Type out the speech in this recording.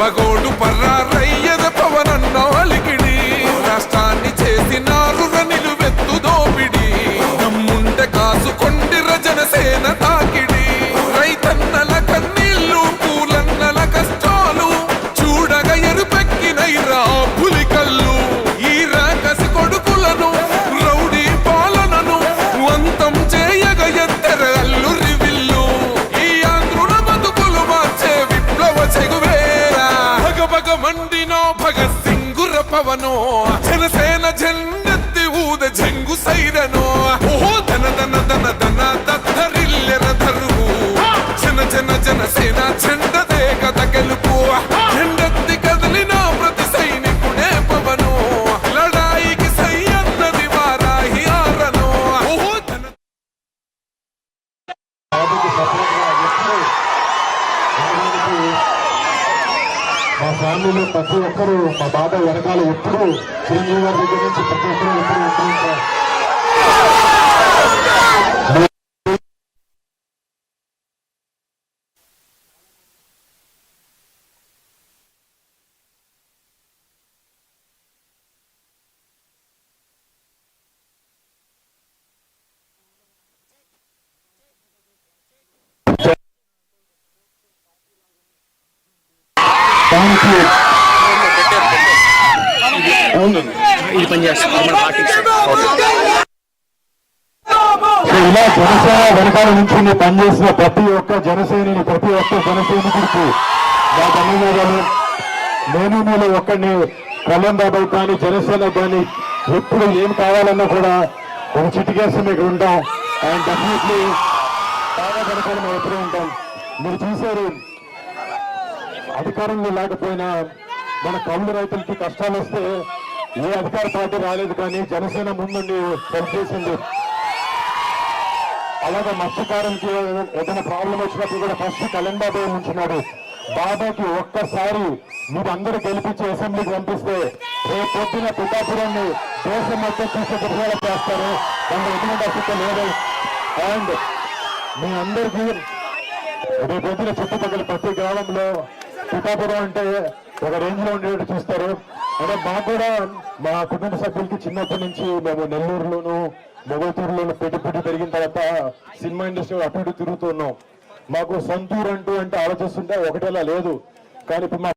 Vago do Parrar ಭವನೋ ಜನಸೇನ ಜನ್ಯತ್ತಿ ಊದ ಜಂಗು ಸೈರನೋ ಓಹೋ ಧನ ಧನ ಧನ ಧನ ದತ್ತರಿಲ್ಲೆರ ಧರು ಜನ ಜನ ಜನ ಸೇನಾ ಜನ మా ఫ్యామిలీలో ప్రతి ఒక్కరూ మా బాబాయ్ వెనకాల ఎప్పుడూ చిరంజీవి గారి దగ్గర నుంచి ప్రతి ఒక్కరూ ఎప్పుడు ఉంటూ ఉంటారు? ఇది పనిచేస్తుంది ఇలా జనసేన వెనకాల నుంచి పనిచేసిన ప్రతి ఒక్క జనసేనని ప్రతి ఒక్క జనసైనికుడికి నా ధన్యవాదాలు నేను మీలో ఒక్కడిని కళ్యాణ్ బాబాయ్ కానీ జనసేన కానీ ఎప్పుడు ఏం కావాలన్నా కూడా ఒక చిటికేసి మీకు ఉంటాం అండ్ డెఫినెట్లీ బాగా వెనకాల మేము ఎప్పుడూ ఉంటాం మీరు చూశారు అధికారంలో లేకపోయినా మన కౌలు రైతులకి కష్టాలు వస్తే ఏ అధికార పార్టీ రాలేదు కానీ జనసేన ముందుండి పనిచేసింది అలాగే మత్స్యకారంకి ఏదైనా ప్రాబ్లం వచ్చినప్పుడు కూడా ఫస్ట్ కళ్యాణ్ ఉంచున్నాడు బాబాకి ఒక్కసారి మీరు అందరూ గెలిపించి అసెంబ్లీకి పంపిస్తే రేపు పొద్దున పిఠాపురాన్ని దేశం మొత్తం చూసే దృశ్యాలు చేస్తారు. దాంట్లో ఎటువంటి అసలు లేదు. అండ్ మీ అందరికీ రేపు పొద్దున చుట్టుపక్కల ప్రతి గ్రామంలో పిఠాపురం అంటే ఒక రేంజ్లో ఉండేటట్టు చూస్తారు. అంటే మాకు కూడా మా కుటుంబ సభ్యులకి చిన్నప్పటి నుంచి మేము నెల్లూరులోను మొగతూరులోను పెట్టి పెట్టి పెరిగిన తర్వాత సినిమా ఇండస్ట్రీ అటు ఇటు తిరుగుతున్నాం మాకు సొంతూరు అంటూ అంటే ఆలోచిస్తుంటే ఒకటేలా లేదు. కానీ ఇప్పుడు మా